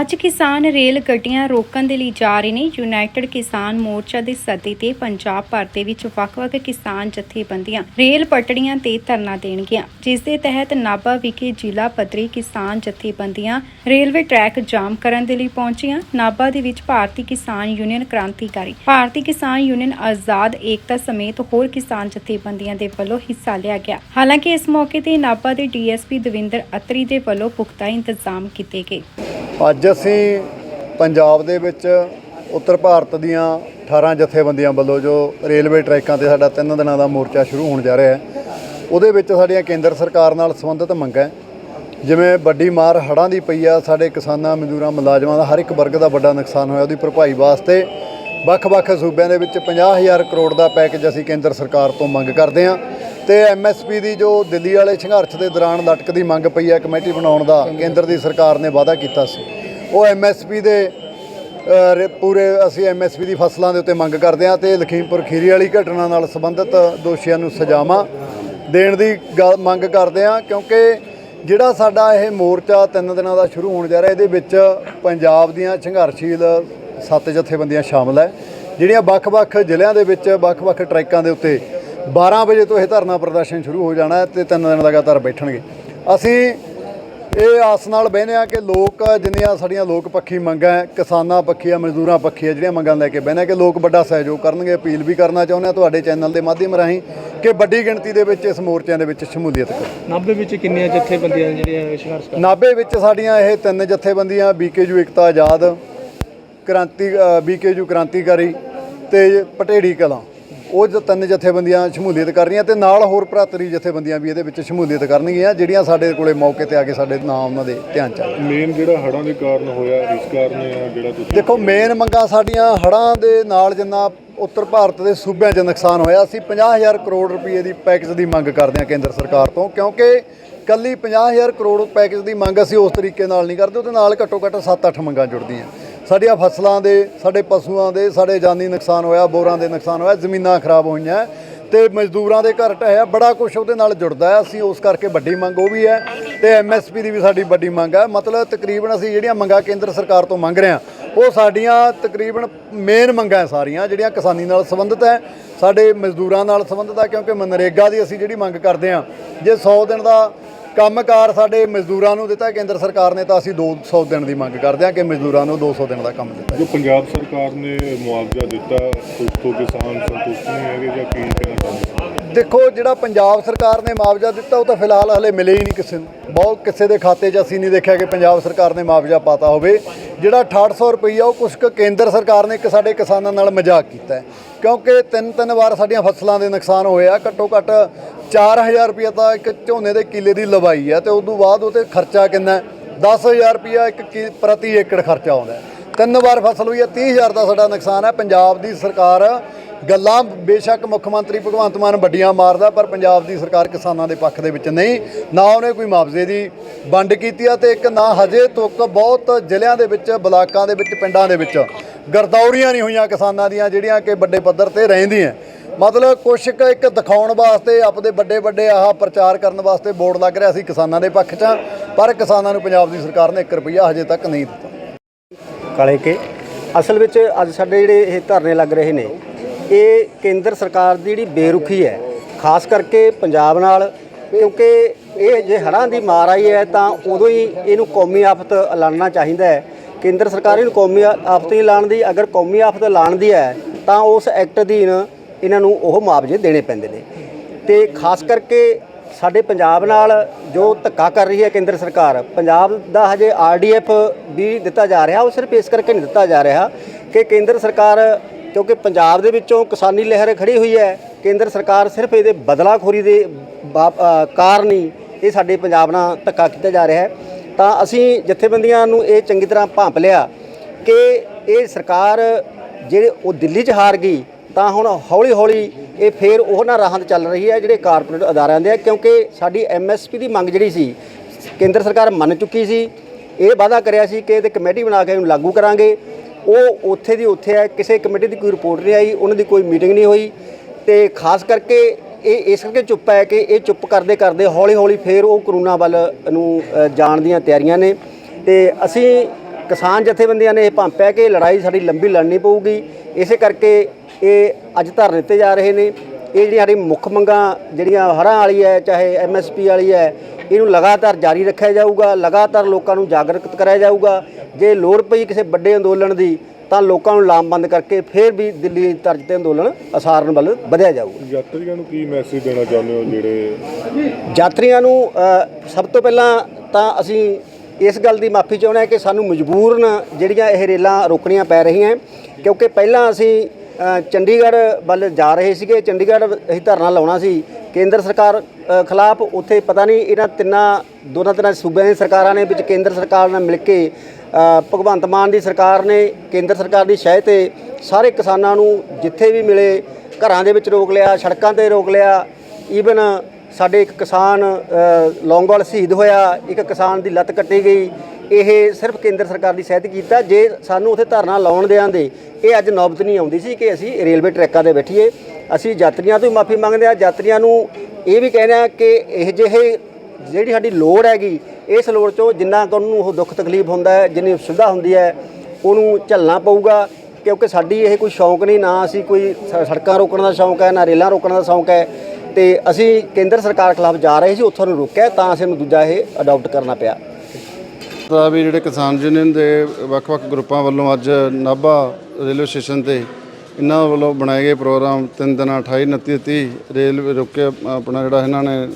ਅੱਜ ਕਿਸਾਨ ਰੇਲ ਗੱਡੀਆਂ ਰੋਕਣ ਦੇ ਲਈ ਜਾ ਰਹੇ ਨੇ। ਯੂਨਾਈਟਿਡ ਕਿਸਾਨ ਮੋਰਚਾ ਦੇ ਸੱਦੇ ਤੇ ਪੰਜਾਬ ਭਰ ਦੇ ਵਿੱਚ ਵੱਖ-ਵੱਖ ਕਿਸਾਨ ਜਥੇਬੰਦੀਆਂ ਰੇਲ ਪਟੜੀਆਂ ਤੇ ਧਰਨਾ ਦੇਣਗੀਆਂ। ਜਿਸ ਦੇ ਤਹਿਤ ਨਾਭਾ ਵਿਖੇ ਜ਼ਿਲ੍ਹਾ ਪੱਧਰੀ ਕਿਸਾਨ ਜਥੇਬੰਦੀਆਂ ਰੇਲਵੇ ਟਰੈਕ ਜਾਮ ਕਰਨ ਦੇ ਲਈ ਪਹੁੰਚੀਆਂ। ਨਾਭਾ ਦੇ ਵਿੱਚ ਭਾਰਤੀ ਕਿਸਾਨ ਯੂਨੀਅਨ ਕ੍ਰਾਂਤੀਕਾਰੀ, ਭਾਰਤੀ ਕਿਸਾਨ ਯੂਨੀਅਨ ਆਜ਼ਾਦ ਏਕਤਾ ਸਮੇਤ ਹੋਰ ਕਿਸਾਨ ਜਥੇਬੰਦੀਆਂ ਦੇ ਵੱਲੋਂ ਹਿੱਸਾ ਲਿਆ ਗਿਆ। ਹਾਲਾਂਕਿ ਇਸ ਮੌਕੇ ਤੇ ਨਾਭਾ ਦੇ ਡੀਐਸਪੀ ਦਵਿੰਦਰ ਅਤਰੀ ਦੇ ਵੱਲੋਂ ਪੁਖਤਾ ਇੰਤਜ਼ਾਮ ਕੀਤੇ ਗਏ। ਅੱਜ ਅਸੀਂ ਪੰਜਾਬ ਦੇ ਵਿੱਚ ਉੱਤਰ ਭਾਰਤ ਦੀਆਂ 18 ਜਥੇਬੰਦੀਆਂ ਵੱਲੋਂ ਜੋ ਰੇਲਵੇ ਟਰੈਕਾਂ ਤੇ ਸਾਡਾ ਤਿੰਨ ਦਿਨਾਂ ਦਾ ਮੋਰਚਾ ਸ਼ੁਰੂ ਹੋਣ ਜਾ ਰਿਹਾ ਹੈ, ਉਹਦੇ ਵਿੱਚ ਸਾਡੀਆਂ ਕੇਂਦਰ ਸਰਕਾਰ ਨਾਲ ਸੰਬੰਧਿਤ ਮੰਗਾਂ ਜਿਵੇਂ ਵੱਡੀ ਮਾਰ ਹੜ੍ਹਾਂ ਦੀ ਪਈ ਆ, ਸਾਡੇ ਕਿਸਾਨਾਂ, ਮਜ਼ਦੂਰਾਂ, ਮੁਲਾਜ਼ਮਾਂ ਦਾ ਹਰ ਇੱਕ ਵਰਗ ਦਾ ਵੱਡਾ ਨੁਕਸਾਨ ਹੋਇਆ, ਉਹਦੀ ਭਰਪਾਈ ਵਾਸਤੇ ਵੱਖ-ਵੱਖ ਸੂਬਿਆਂ ਦੇ ਵਿੱਚ 50000 ਕਰੋੜ ਦਾ ਪੈਕੇਜ ਅਸੀਂ ਕੇਂਦਰ ਸਰਕਾਰ ਤੋਂ ਮੰਗ ਕਰਦੇ ਹਾਂ। ਤੇ ਐਮਐਸਪੀ ਦੀ ਜੋ ਦਿੱਲੀ ਵਾਲੇ ਸੰਘਰਸ਼ ਦੇ ਦੌਰਾਨ ਲਟਕਦੀ ਮੰਗ ਪਈ ਹੈ ਕਮੇਟੀ ਬਣਾਉਣ ਦਾ ਕੇਂਦਰ ਦੀ ਸਰਕਾਰ ਨੇ ਵਾਅਦਾ ਕੀਤਾ ਸੀ। ਉਹ ਐਮਐਸਪੀ ਦੇ ਅ, ਰੇ- ਪੂਰੇ ਅਸੀਂ ਐਮਐਸਪੀ ਦੀ ਫਸਲਾਂ ਦੇ ਉੱਤੇ ਮੰਗ ਕਰਦੇ ਹਾਂ ਤੇ ਲਖੀਮਪੁਰ ਖੀਰੀ ਵਾਲੀ ਘਟਨਾ ਨਾਲ ਸੰਬੰਧਿਤ ਦੋਸ਼ੀਆਂ ਨੂੰ ਸਜ਼ਾਵਾਂ ਦੇਣ ਦੀ ਗੱਲ- ਮੰਗ ਕਰਦੇ ਹਾਂ ਕਿਉਂਕਿ ਜਿਹੜਾ ਸਾਡਾ ਇਹ ਮੋਰਚਾ ਤਿੰਨ ਦਿਨਾਂ ਦਾ ਸ਼ੁਰੂ ਹੋਣ ਜਾ ਰਿਹਾ ਇਹਦੇ ਵਿੱਚ ਪੰਜਾਬ ਦੀਆਂ ਸੰਘਰਸ਼ੀਲ ਸੱਤ ਜਥੇਬੰਦੀਆਂ ਸ਼ਾਮਲ ਹੈ। ਜਿਹੜੀਆਂ ਵੱਖ-ਵੱਖ ਜ਼ਿਲ੍ਹਿਆਂ ਦੇ ਵਿੱਚ ਵੱਖ-ਵੱਖ ਟਰੈਕਾਂ ਦੇ ਉੱਤੇ 12 ਵਜੇ ਤੋਂ ਇਹ ਧਰਨਾ ਪ੍ਰਦਰਸ਼ਨ ਸ਼ੁਰੂ ਹੋ ਜਾਣਾ ਹੈ ਤੇ ਤਿੰਨ ਦਿਨ ਲਗਾਤਾਰ ਬੈਠਣਗੇ। ਅਸੀਂ ਇਹ ਆਸ ਨਾਲ ਬਹਿਨੇ ਆ ਕਿ ਲੋਕ ਜਿੰਨੀਆਂ ਸਾਡੀਆਂ ਲੋਕ ਪੱਖੀ ਮੰਗਾਂ ਕਿਸਾਨਾਂ ਪੱਖੀ ਆ ਮਜ਼ਦੂਰਾਂ ਪੱਖੀ ਆ ਜਿਹੜੀਆਂ ਮੰਗਾਂ ਲੈ ਕੇ ਬਹਿਨੇ ਕਿ ਲੋਕ ਵੱਡਾ ਸਹਿਯੋਗ ਕਰਨਗੇ। ਅਪੀਲ ਵੀ ਕਰਨਾ ਚਾਹੁੰਦੇ ਆ ਤੁਹਾਡੇ ਚੈਨਲ ਦੇ ਮਾਧਿਅਮ ਰਾਹੀਂ ਕਿ ਵੱਡੀ ਗਿਣਤੀ ਦੇ ਵਿੱਚ ਇਸ ਮੋਰਚਿਆਂ ਦੇ ਵਿੱਚ ਸ਼ਮੂਲੀਅਤ ਕਰੋ। ਨਾਭੇ ਵਿੱਚ ਕਿੰਨੀਆਂ ਜਥੇਬੰਦੀਆਂ ਜਿਹੜੀਆਂ ਸੰਘਰਸ਼ ਕਰ ਨਾਭੇ ਵਿੱਚ ਸਾਡੀਆਂ ਇਹ ਤਿੰਨ ਜਥੇਬੰਦੀਆਂ ਬੀਕੇਯੂ ਇਕਤਾ ਆਜ਼ਾਦ ਕ੍ਰਾਂਤੀ ਬੀਕੇਯੂ ਕ੍ਰਾਂਤੀਕਾਰੀ ਤੇ ਪਟੇੜੀ ਕਲਾਂ। ਉਹ ਜੋ ਤਿੰਨ ਜਥੇਬੰਦੀਆਂ ਸ਼ਮੂਲੀਅਤ ਕਰ ਰਹੀਆਂ ਤੇ ਨਾਲ ਹੋਰ ਭਰਾਤਰੀ ਜਥੇਬੰਦੀਆਂ ਵੀ ਇਹਦੇ ਵਿੱਚ ਸ਼ਮੂਲੀਅਤ ਕਰਨਗੀਆਂ ਜਿਹੜੀਆਂ ਸਾਡੇ ਕੋਲੇ ਮੌਕੇ ਤੇ ਆ ਕੇ ਸਾਡੇ ਨਾਮ ਉਹਨਾਂ ਦੇ ਧਿਆਨ ਚ ਆਏ ਮੇਨ ਜਿਹੜਾ ਹੜ੍ਹਾਂ ਦੇ ਕਾਰਨ ਹੋਇਆ ਇਸ ਕਾਰਨ ਆ ਜਿਹੜਾ ਤੁਸੀਂ ਦੇਖੋ ਮੇਨ ਮੰਗਾਂ ਸਾਡੀਆਂ ਹੜ੍ਹਾਂ ਦੇ ਨਾਲ ਜਿੰਨਾ ਉੱਤਰ ਭਾਰਤ ਦੇ ਸੂਬਿਆਂ 'ਚ ਨੁਕਸਾਨ ਹੋਇਆ ਅਸੀਂ 50000 ਕਰੋੜ ਰੁਪਏ ਦੀ ਪੈਕੇਜ ਦੀ ਮੰਗ ਕਰਦੇ ਹਾਂ ਕੇਂਦਰ ਸਰਕਾਰ ਤੋਂ ਕਿਉਂਕਿ ਕੱਲੀ 50000 ਕਰੋੜ ਪੈਕੇਜ ਦੀ ਮੰਗ ਅਸੀਂ ਉਸ ਤਰੀਕੇ ਨਾਲ ਨਹੀਂ ਕਰਦੇ ਉਹਦੇ ਨਾਲ ਘੱਟੋ ਘੱਟ 7-8 ਮੰਗਾਂ ਜੁੜਦੀਆਂ। ਸਾਡੀਆਂ ਫਸਲਾਂ ਦੇ, ਸਾਡੇ ਪਸ਼ੂਆਂ ਦੇ, ਸਾਡੇ ਜਾਨੀ ਨੁਕਸਾਨ ਹੋਇਆ, ਬੋਰਾਂ ਦੇ ਨੁਕਸਾਨ ਹੋਇਆ, ਜ਼ਮੀਨਾਂ ਖਰਾਬ ਹੋਈਆਂ। ਤੇ ਮਜ਼ਦੂਰਾਂ ਦੇ ਘਰ ਢਹਿਆ, ਬੜਾ ਕੁਝ ਉਹਦੇ ਨਾਲ ਜੁੜਦਾ ਹੈ। ਅਸੀਂ ਉਸ ਕਰਕੇ ਵੱਡੀ ਮੰਗ ਉਹ ਵੀ ਹੈ ਤੇ ਐਮਐਸਪੀ ਦੀ ਵੀ ਸਾਡੀ ਵੱਡੀ ਮੰਗ ਹੈ। ਮਤਲਬ ਤਕਰੀਬਨ ਅਸੀਂ ਜਿਹੜੀਆਂ ਮੰਗਾਂ ਕੇਂਦਰ ਸਰਕਾਰ ਤੋਂ ਮੰਗ ਰਹੇ ਹਾਂ, ਉਹ ਸਾਡੀਆਂ ਤਕਰੀਬਨ ਮੇਨ ਮੰਗਾਂ ਸਾਰੀਆਂ, ਜਿਹੜੀਆਂ ਕਿਸਾਨੀ ਨਾਲ ਸੰਬੰਧਿਤ ਹੈ, ਸਾਡੇ ਮਜ਼ਦੂਰਾਂ ਨਾਲ ਸੰਬੰਧਿਤ ਹੈ, ਕਿਉਂਕਿ ਮਨਰੇਗਾ ਦੀ ਅਸੀਂ ਜਿਹੜੀ ਮੰਗ ਕਰਦੇ ਹਾਂ, ਜੇ 100 ਦਿਨ ਦਾ ਕੰਮਕਾਰ ਸਾਡੇ ਮਜ਼ਦੂਰਾਂ ਨੂੰ ਦਿੱਤਾ, ਕੇਂਦਰ ਸਰਕਾਰ ਨੇ ਤਾਂ ਅਸੀਂ 200 ਦਿਨ ਦੀ ਮੰਗ ਕਰਦੇ ਹਾਂ ਕਿ ਮਜ਼ਦੂਰਾਂ ਨੂੰ 200 ਦਿਨ ਦਾ ਕੰਮ ਦਿੱਤਾ ਜੋ ਪੰਜਾਬ ਸਰਕਾਰ ਨੇ ਮੁਆਵਜ਼ਾ ਦਿੱਤਾ, ਉਸ ਤੋਂ ਕਿਸਾਨ ਸੰਤੁਸ਼ਟ ਨਹੀਂ ਹੈਗੇ ਜਾਂ ਕੀ ਕਹਿਣਾ ਚਾਹੁੰਦੇ ਦੇਖੋ, ਜਿਹੜਾ ਪੰਜਾਬ ਸਰਕਾਰ ਨੇ ਮੁਆਵਜ਼ਾ ਦਿੱਤਾ, ਉਹ ਤਾਂ ਫਿਲਹਾਲ ਹਲੇ ਮਿਲੇ ਹੀ ਨਹੀਂ ਕਿਸੇ ਨੂੰ। ਬਹੁਤ ਕਿਸੇ ਦੇ ਖਾਤੇ 'ਚ ਅਸੀਂ ਨਹੀਂ ਦੇਖਿਆ ਕਿ ਪੰਜਾਬ ਸਰਕਾਰ ਨੇ ਮੁਆਵਜ਼ਾ ਪਾਤਾ ਹੋਵੇ। ਜਿਹੜਾ 6800 ਰੁਪਈਆ, ਉਹ ਕੁਛ ਕੁ ਕੇਂਦਰ ਸਰਕਾਰ ਨੇ ਇੱਕ ਸਾਡੇ ਕਿਸਾਨਾਂ ਨਾਲ ਮਜ਼ਾਕ ਕੀਤਾ ਕਿਉਂਕਿ ਤਿੰਨ ਤਿੰਨ ਵਾਰ ਸਾਡੀਆਂ ਫਸਲਾਂ ਦੇ ਨੁਕਸਾਨ ਹੋਏ ਆ। ਘੱਟੋ ਘੱਟ 4000 ਰੁਪਈਆ ਤਾਂ ਇੱਕ ਝੋਨੇ ਦੇ ਕਿੱਲੇ ਦੀ ਲਵਾਈ ਹੈ ਤੇ ਉਸ ਤੋਂ ਬਾਅਦ ਉਹ ਤੇ ਖਰਚਾ ਕਿੰਨਾ ਹੈ? 10000 ਰੁਪਈਆ ਇੱਕ ਕਿ- ਪ੍ਰਤੀ ਏਕੜ ਖਰਚਾ ਆਉਂਦਾ ਤਿੰਨ ਵਾਰ ਫਸਲ ਹੋਈ ਹੈ 30000 ਦਾ ਸਾਡਾ ਨੁਕਸਾਨ ਹੈ। ਪੰਜਾਬ ਦੀ ਸਰਕਾਰ ਗੱਲਾਂ ਬੇਸ਼ੱਕ ਮੁੱਖ ਮੰਤਰੀ ਭਗਵੰਤ ਮਾਨ ਵੱਡੀਆਂ ਮਾਰਦਾ, ਪਰ ਪੰਜਾਬ ਦੀ ਸਰਕਾਰ ਕਿਸਾਨਾਂ ਦੇ ਪੱਖ ਦੇ ਵਿੱਚ ਨਹੀਂ। ਨਾ ਉਹਨੇ ਕੋਈ ਮੁਆਵਜ਼ੇ ਦੀ ਵੰਡ ਕੀਤੀ ਆ ਤੇ ਇੱਕ ਨਾ ਹਜੇ ਤੱਕ ਬਹੁਤ ਜ਼ਿਲ੍ਹਿਆਂ ਦੇ ਵਿੱਚ, ਬਲਾਕਾਂ ਦੇ ਵਿੱਚ, ਪਿੰਡਾਂ ਦੇ ਵਿੱਚ ਗਰਦੌਰੀਆਂ ਨਹੀਂ ਹੋਈਆਂ ਕਿਸਾਨਾਂ ਦੀਆਂ, ਜਿਹੜੀਆਂ ਕਿ ਵੱਡੇ ਪੱਧਰ ਤੇ ਰਹਿੰਦੀਆਂ। ਮਤਲਬ ਕੁਛ ਕੁ ਇੱਕ ਦਿਖਾਉਣ ਵਾਸਤੇ, ਆਪਦੇ ਵੱਡੇ ਵੱਡੇ ਆਹ ਪ੍ਰਚਾਰ ਕਰਨ ਵਾਸਤੇ ਬੋਰਡ ਲੱਗ ਰਿਹਾ ਸੀ ਕਿਸਾਨਾਂ ਦੇ ਪੱਖ 'ਚ, ਪਰ ਕਿਸਾਨਾਂ ਨੂੰ ਪੰਜਾਬ ਦੀ ਸਰਕਾਰ ਨੇ 1 ਰੁਪਈਆ ਹਜੇ ਤੱਕ ਨਹੀਂ ਦਿੱਤਾ। ਕਾਲੇ ਕੇ, ਅਸਲ ਵਿੱਚ ਅੱਜ ਸਾਡੇ ਜਿਹੜੇ ਇਹ ਧਰਨੇ ਲੱਗ ਰਹੇ ਨੇ ਇਹ ਕੇਂਦਰ ਸਰਕਾਰ ਦੀ ਜਿਹੜੀ ਬੇਰੁਖੀ ਹੈ, ਖਾਸ ਕਰਕੇ ਪੰਜਾਬ ਨਾਲ, ਕਿਉਂਕਿ ਇਹ ਜੇ ਹੜ੍ਹਾਂ ਦੀ ਮਾਰ ਆਈ ਹੈ ਤਾਂ ਉਦੋਂ ਹੀ ਇਹਨੂੰ ਕੌਮੀ ਆਫਤ ਐਲਾਨਣਾ ਚਾਹੀਦਾ ਹੈ। ਕੇਂਦਰ ਸਰਕਾਰ ਇਹਨੂੰ ਕੌਮੀ ਆਫਤ ਨਹੀਂ ਐਲਾਨ ਦੀ, ਅਗਰ ਕੌਮੀ ਆਫਤ ਐਲਾਨ ਦੀ ਹੈ, ਤਾਂ ਉਸ ਐਕਟ ਅਧੀਨ ਇਹਨਾਂ ਨੂੰ ਉਹ ਮੁਆਵਜ਼ੇ ਦੇਣੇ ਪੈਂਦੇ ਨੇ। ਤੇ ਖਾਸ ਕਰਕੇ ਸਾਡੇ ਪੰਜਾਬ ਨਾਲ ਜੋ ਧੱਕਾ ਕਰ ਰਹੀ ਹੈ ਕੇਂਦਰ ਸਰਕਾਰ, ਪੰਜਾਬ ਦਾ ਹਜੇ ਆਰਡੀਐਫ ਵੀ ਦਿੱਤਾ ਜਾ ਰਿਹਾ, ਉਹ ਸਿਰਫ ਇਸ ਕਰਕੇ ਨਹੀਂ ਦਿੱਤਾ ਜਾ ਰਿਹਾ ਕਿ ਕੇਂਦਰ ਸਰਕਾਰ ਕਿਉਂਕਿ ਪੰਜਾਬ ਦੇ ਵਿੱਚੋਂ ਕਿਸਾਨੀ ਲਹਿਰ ਖੜੀ ਹੋਈ ਹੈ, ਕੇਂਦਰ ਸਰਕਾਰ ਸਿਰਫ ਇਹਦੇ ਬਦਲਾਖੋਰੀ ਦੇ ਬਾ- ਕਾਰਨ ਹੀ ਇਹ ਸਾਡੇ ਪੰਜਾਬ ਨਾਲ ਧੱਕਾ ਕੀਤਾ ਜਾ ਰਿਹਾ ਹੈ। ਤਾਂ ਅਸੀਂ ਜਥੇਬੰਦੀਆਂ ਨੂੰ ਇਹ ਚੰਗੀ ਤਰ੍ਹਾਂ ਭਾਂਪ ਲਿਆ ਕਿ ਇਹ ਸਰਕਾਰ ਜਿਹੜੇ ਉਹ ਦਿੱਲੀ 'ਚ ਹਾਰ ਗਈ, ਤਾਂ ਹੁਣ ਹੌਲੀ ਹੌਲੀ ਇਹ ਫੇਰ ਉਹਨਾਂ ਰਾਹਾਂ ਤੇ ਚੱਲ ਰਹੀ ਹੈ ਜਿਹੜੇ ਕਾਰਪੋਰੇਟ ਅਦਾਰਿਆਂ ਦੇ ਆ, ਕਿਉਂਕਿ ਸਾਡੀ ਐਮਐਸਪੀ ਦੀ ਮੰਗ ਜਿਹੜੀ ਸੀ, ਕੇਂਦਰ ਸਰਕਾਰ ਮੰਨ ਚੁੱਕੀ ਸੀ, ਇਹ ਵਾਅਦਾ ਕਰਿਆ ਸੀ ਕਿ ਇਹਦੇ ਕਮੇਟੀ ਬਣਾ ਕੇ ਇਹਨੂੰ ਲਾਗੂ ਕਰਾਂਗੇ। ਉਹ ਉੱਥੇ ਦੀ ਉੱਥੇ ਹੈ ਕਿਸੇ ਕਮੇਟੀ ਦੀ ਕੋਈ ਰਿਪੋਰਟ ਨਹੀਂ ਆਈ, ਉਹਨਾਂ ਦੀ ਕੋਈ ਮੀਟਿੰਗ ਨਹੀਂ ਹੋਈ ਤੇ ਖਾਸ ਕਰਕੇ ਇਹ ਇਸ ਕਰਕੇ ਚੁੱਪ ਹੈ ਕਿ ਇਹ ਚੁੱਪ ਕਰਦੇ ਕਰਦੇ ਹੌਲੀ ਹੌਲੀ ਫੇਰ ਉਹ ਕਰੋਨਾ ਵੱਲ ਨੂੰ ਜਾਣ ਦੀਆਂ ਤਿਆਰੀਆਂ ਨੇ ਤੇ ਅਸੀਂ ਕਿਸਾਨ ਜਥੇਬੰਦੀਆਂ ਨੇ ਇਹ ਭੰਪਿਆ ਕਿ ਲੜਾਈ ਸਾਡੀ ਲੰਬੀ ਲੜਨੀ ਪਊਗੀ, ਇਸੇ ਕਰਕੇ ਇਹ ਅੱਜ ਧਰਨੇ ਤੇ ਜਾ ਰਹੇ ਨੇ। ਇਹ ਜਿਹੜੀ ਸਾਡੀ ਮੁੱਖ ਮੰਗਾਂ ਜਿਹੜੀਆਂ ਹੜ੍ਹਾਂ ਵਾਲੀ ਹੈ ਚਾਹੇ ਐਮਐਸਪੀ ਵਾਲੀ ਹੈ ਇਹਨੂੰ ਲਗਾਤਾਰ ਜਾਰੀ ਰੱਖਿਆ ਜਾਊਗਾ ਲਗਾਤਾਰ ਲੋਕਾਂ ਨੂੰ ਜਾਗਰੂਕ ਕਰਾਇਆ ਜਾਊਗਾ। ਜੇ ਲੋੜ ਪਈ ਕਿਸੇ ਵੱਡੇ ਅੰਦੋਲਨ ਦੀ ਤਾਂ ਲੋਕਾਂ ਨੂੰ ਲਾਮਬੰਦ ਕਰਕੇ ਫਿਰ ਵੀ ਦਿੱਲੀ ਤਰਜ਼ ਤੇ ਅੰਦੋਲਨ ਅਸਾਰਨ ਵੱਲ ਵਧਿਆ ਜਾਊਗਾ। ਯਾਤਰੀਆਂ ਨੂੰ ਕੀ ਮੈਸੇਜ ਦੇਣਾ ਚਾਹੁੰਦੇ ਹੋ ਜਿਹੜੇ ਯਾਤਰੀਆਂ ਨੂੰ ਸਭ ਤੋਂ ਪਹਿਲਾਂ ਤਾਂ ਅਸੀਂ ਇਸ ਗੱਲ ਦੀ ਮਾਫੀ ਚਾਹੁੰਦੇ ਹਾਂ ਕਿ ਸਾਨੂੰ ਮਜਬੂਰਨ ਜਿਹੜੀਆਂ ਇਹ ਰੇਲਾਂ ਰੋਕਣੀਆਂ ਪੈ ਰਹੀਆਂ ਕਿਉਂਕਿ ਪਹਿਲਾਂ ਅਸੀਂ ਚੰਡੀਗੜ੍ਹ ਵੱਲ ਜਾ ਰਹੇ ਸੀਗੇ। ਚੰਡੀਗੜ੍ਹ ਅਸੀਂ ਧਰਨਾ ਲਾਉਣਾ ਸੀ। ਕੇਂਦਰ ਸਰਕਾਰ ਖਿਲਾਫ ਉੱਥੇ ਪਤਾ ਨਹੀਂ ਇਹਨਾਂ ਤਿੰਨਾਂ ਦੋਨਾਂ ਤਿੰਨਾਂ ਸੂਬਿਆਂ ਦੀਆਂ ਸਰਕਾਰਾਂ ਨੇ ਵਿੱਚ ਕੇਂਦਰ ਸਰਕਾਰ ਨਾਲ ਮਿਲ ਕੇ ਭਗਵੰਤ ਮਾਨ ਦੀ ਸਰਕਾਰ ਨੇ ਕੇਂਦਰ ਸਰਕਾਰ ਦੀ ਸ਼ਹਿ ਤੇ ਸਾਰੇ ਕਿਸਾਨਾਂ ਨੂੰ ਜਿੱਥੇ ਵੀ ਮਿਲੇ ਘਰਾਂ ਦੇ ਵਿੱਚ ਰੋਕ ਲਿਆ ਸੜਕਾਂ ਤੇ ਰੋਕ ਲਿਆ। ਈਵਨ ਸਾਡੇ ਇੱਕ ਕਿਸਾਨ ਅ, ਲੌਂਗੋਵਾਲ ਸ਼ਹੀਦ ਹੋਇਆ। ਇੱਕ ਕਿਸਾਨ ਦੀ ਲੱਤ ਕੱਟੀ ਗਈ। ਇਹ ਸਿਰਫ ਕੇਂਦਰ ਸਰਕਾਰ ਦੀ ਸਹਿਤ ਕੀਤਾ। ਜੇ ਸਾਨੂੰ ਉੱਥੇ ਧਰਨਾ ਲਾਉਣ ਦੇ, ਇਹ ਅੱਜ ਨੌਬਤ ਨਹੀਂ ਆਉਂਦੀ ਸੀ ਕਿ ਅਸੀਂ ਰੇਲਵੇ ਟਰੈਕਾਂ ਤੇ ਬੈਠੀਏ। ਅਸੀਂ ਯਾਤਰੀਆਂ ਤੋਂ ਮਾਫੀ ਮੰਗਦੇ ਹਾਂ। ਯਾਤਰੀਆਂ ਨੂੰ ਇਹ ਵੀ ਕਹਿੰਦੇ ਆ ਕਿ ਇਹ ਜਿਹੇ ਜਿਹੜੀ ਸਾਡੀ ਲੋੜ ਹੈਗੀ, ਇਸ ਲੋੜ ਚੋਂ ਜਿੰਨਾ ਕੁ ਉਹਨੂੰ ਉਹ ਦੁੱਖ ਤਕਲੀਫ ਹੁੰਦਾ ਹੈ, ਜਿੰਨੀ ਸੁਵਿਧਾ ਹੁੰਦੀ ਹੈ, ਉਹਨੂੰ ਝੱਲਣਾ ਪਊਗਾ। ਕਿਉਂਕਿ ਸਾਡੀ ਇਹ ਕੋਈ ਸ਼ੌਂਕ ਨਹੀਂ, ਨਾ ਅਸੀਂ ਕੋਈ ਸ- ਸੜਕਾਂ ਰੋਕਣ ਦਾ ਸ਼ੌਂਕ ਹੈ, ਨਾ ਰੇਲਾਂ ਰੋਕਣ ਦਾ ਸ਼ੌਂਕ ਹੈ। ਤੇ ਅਸੀਂ ਕੇਂਦਰ ਸਰਕਾਰ ਖਿਲਾਫ ਜਾ ਰਹੇ ਸੀ, ਉੱਥੋਂ ਨੂੰ ਰੁਕਿਆ, ਤਾਂ ਅਸੀਂ ਨੂੰ ਦੂਜਾ ਇਹ ਅਡਾਪਟ ਕਰਨਾ ਪਿਆ। ਤਾਂ ਵੀ ਜਿਹੜੇ ਕਿਸਾਨ ਯੂਨੀਅਨ ਦੇ ਵੱਖ-ਵੱਖ ਗਰੁੱਪਾਂ ਵੱਲੋਂ ਅੱਜ ਨਾਭਾ ਰੇਲਵੇ ਸਟੇਸ਼ਨ ਤੇ ਇਹਨਾਂ ਵੱਲੋਂ ਬਣਾਏ ਗਏ ਪ੍ਰੋਗਰਾਮ ਤਿੰਨ ਦਿਨਾਂ 28 29 30 ਰੇਲਵੇ ਰੁਕੇ ਆਪਣਾ ਜਿਹੜਾ ਇਹਨਾਂ ਨੇ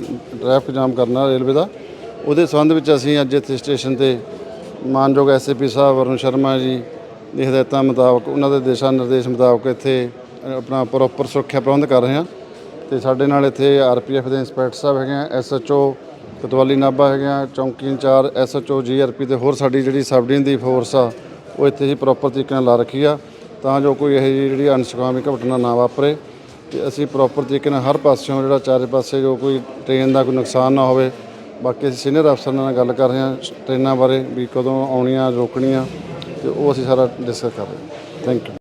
ਟ੍ਰੈਫਿਕ ਜਾਮ ਕਰਨਾ ਰੇਲਵੇ ਦਾ। ਉਹਦੇ ਸੰਬੰਧ ਵਿੱਚ ਅਸੀਂ ਅੱਜ ਇੱਥੇ ਸਟੇਸ਼ਨ ਤੇ ਮਾਨਯੋਗ ਐਸਏਪੀ ਸਾਹਿਬ, ਵਰੁਣ ਸ਼ਰਮਾ ਜੀ ਦੀ ਹਦਾਇਤਾਂ ਮੁਤਾਬਕ, ਉਹਨਾਂ ਦੇ ਦਿਸ਼ਾ ਨਿਰਦੇਸ਼ ਮੁਤਾਬਕ ਇੱਥੇ ਆਪਣਾ ਪ੍ਰੋਪਰ ਸੁਰੱਖਿਆ ਪ੍ਰਬੰਧ ਕਰ ਰਹੇ ਹਾਂ। ਤੇ ਸਾਡੇ ਨਾਲ ਇੱਥੇ ਆਰਪੀਐਫ ਦੇ ਇੰਸਪੈਕਟਰ ਸਾਹਿਬ ਹੈਗੇ ਆ ਐਸਐਚਓ ਕੋਤਵਾਲੀ ਨਾਭਾ ਹੈਗੇ ਆ ਚੌਂਕੀ ਇੰਚਾਰਜ ਐਸਐਚਓ ਜੀਆਰਪੀ ਤੇ ਹੋਰ ਸਾਡੀ ਜਿਹੜੀ ਸਬ ਡਿਵੀਜ਼ਨ ਦੀ ਫੋਰਸ ਆ, ਉਹ ਇੱਥੇ ਹੀ ਪ੍ਰੋਪਰ ਤਰੀਕੇ ਨਾਲ ਲਾ ਰੱਖੀ ਆ। ਤਾਂ ਜੋ ਕੋਈ ਇਹ ਜਿਹੀ ਜਿਹੜੀ ਅਨਸੁਖਾਵੀ ਘਟਨਾ ਨਾ ਵਾਪਰੇ ਤੇ ਅਸੀਂ ਪ੍ਰੋਪਰ ਤਰੀਕੇ ਨਾਲ ਹਰ ਪਾਸਿਓਂ ਜਿਹੜਾ ਚਾਰੇ ਪਾਸੇ ਜੋ ਕੋਈ ਟ੍ਰੇਨ ਦਾ ਕੋਈ ਨੁਕਸਾਨ ਨਾ ਹੋਵੇ। ਬਾਕੀ ਅਸੀਂ ਸੀਨੀਅਰ ਅਫਸਰ ਨਾਲ ਗੱਲ ਕਰ ਰਹੇ ਹਾਂ ਟ੍ਰੇਨਾਂ ਬਾਰੇ ਵੀ ਕਦੋਂ ਆਉਣੀਆਂ, ਰੋਕਣੀਆਂ ਤੇ ਉਹ ਅਸੀਂ ਸਾਰਾ ਡਿਸਕਸ ਕਰ ਰਹੇ ਹਾਂ। Thank you